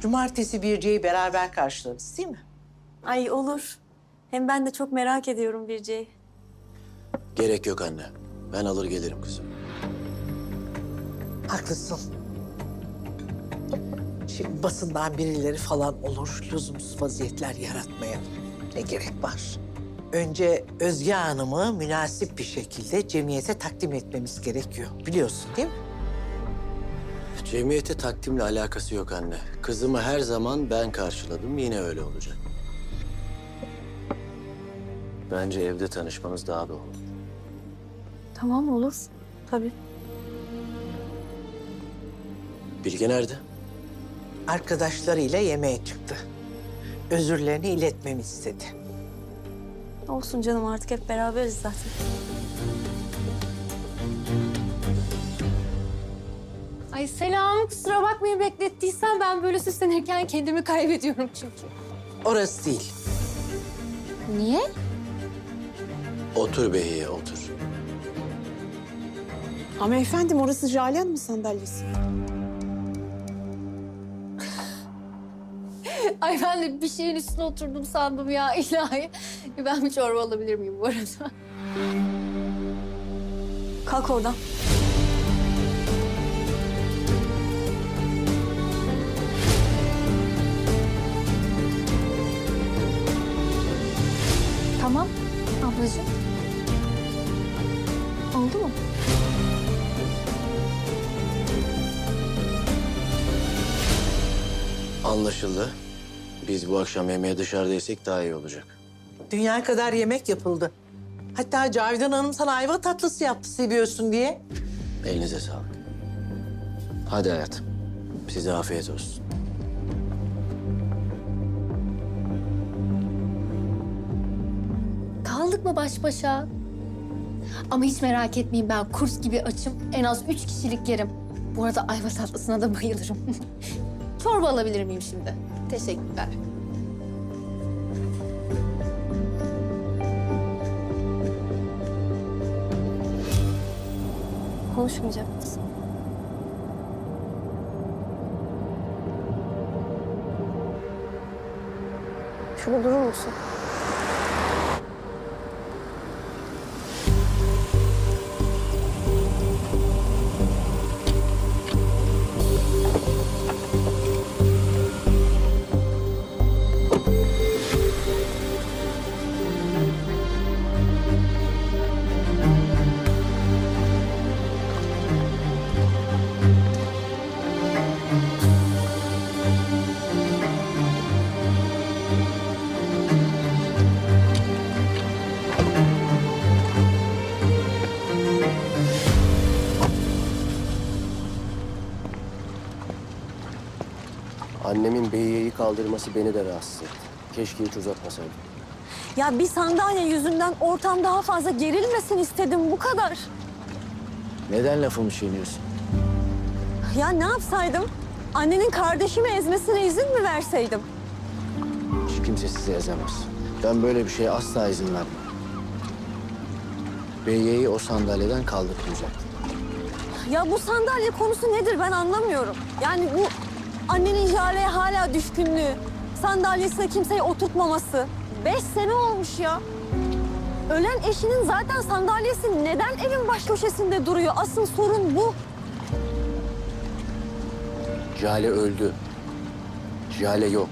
Cumartesi Birce'yi beraber karşılarız değil mi? Ay olur. Hem ben de çok merak ediyorum Birce'yi. Gerek yok anne. Ben alır gelirim kızım. Haklısın. Şimdi basından birileri falan olur. Lüzumsuz vaziyetler yaratmayalım. Ne gerek var? Önce Özge Hanım'ı münasip bir şekilde cemiyete takdim etmemiz gerekiyor. Biliyorsun değil mi? Cemiyete takdimle alakası yok anne. Kızımı her zaman ben karşıladım. Yine öyle olacak. Bence evde tanışmanız daha doğru. Tamam olur. Tabii. Bilge nerede? Arkadaşlarıyla yemeğe çıktı. Özürlerini iletmemi istedi. Olsun canım artık hep beraberiz zaten. Ay selam, kusura bakmayın beklettiysem ben böyle süslenirken kendimi kaybediyorum çünkü. Orası değil. Niye? Otur Behiye, otur. Ama efendim orası Jale Hanım'ın sandalyesi. Ay ben de bir şeyin üstüne oturdum sandım ya ilahi. Ben bir çorba alabilir miyim bu arada? Kalk oradan. Tamam ablacığım. Oldu mu? Anlaşıldı. Biz bu akşam yemeğe dışarıdaysak daha iyi olacak. Dünya kadar yemek yapıldı. Hatta Cavidan Hanım sana ayva tatlısı yaptı seviyorsun diye. Elinize sağlık. Hadi hayatım. Size afiyet olsun. Kaldık mı baş başa? Ama hiç merak etmeyin ben kurs gibi açım. En az üç kişilik yerim. Bu arada ayva tatlısına da bayılırım. Çorba alabilir miyim şimdi? Teşekkürler. Konuşmayacak mısın? Şurada durur musun? Annemin Behiye'yi kaldırması beni de rahatsız etti. Keşke hiç uzatmasaydım. Ya bir sandalye yüzünden ortam daha fazla gerilmesin istedim bu kadar. Neden lafımı çiğniyorsun? Ya ne yapsaydım? Annenin kardeşimi ezmesine izin mi verseydim? Hiç kimse sizi ezemez. Ben böyle bir şeye asla izin vermem. Behiye'yi o sandalyeden kaldırmayacaktım. Ya bu sandalye konusu nedir ben anlamıyorum. Yani bu annenin Jale'ye hala düşkünlüğü, sandalyesine kimseyi oturtmaması. Beş sene olmuş ya. Ölen eşinin zaten sandalyesi neden evin baş köşesinde duruyor? Asıl sorun bu. Jale öldü. Jale yok.